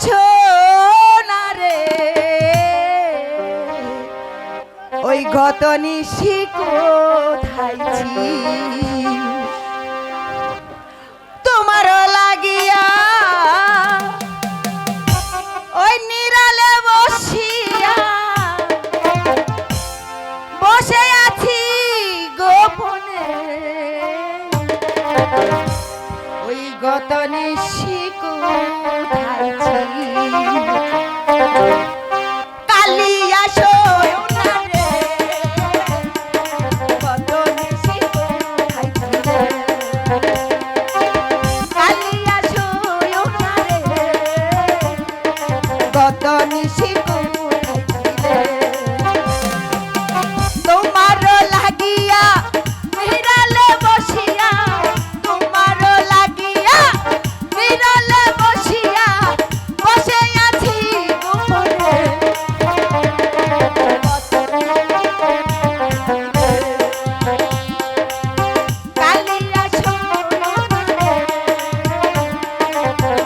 সোনা রে ওই গত নিশি কোথায় ছিল? তোমারও লাগিয়া ওই নিরালে বসিয়া বসে আছি গোপনে ওই গত নিশি কোথায়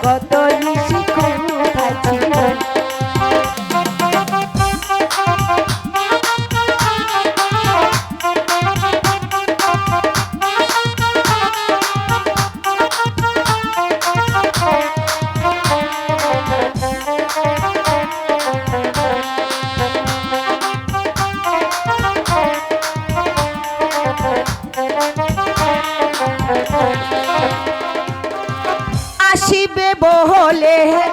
কত নিশি কোথায় ছিল আসিবে বহলে মালা টিকা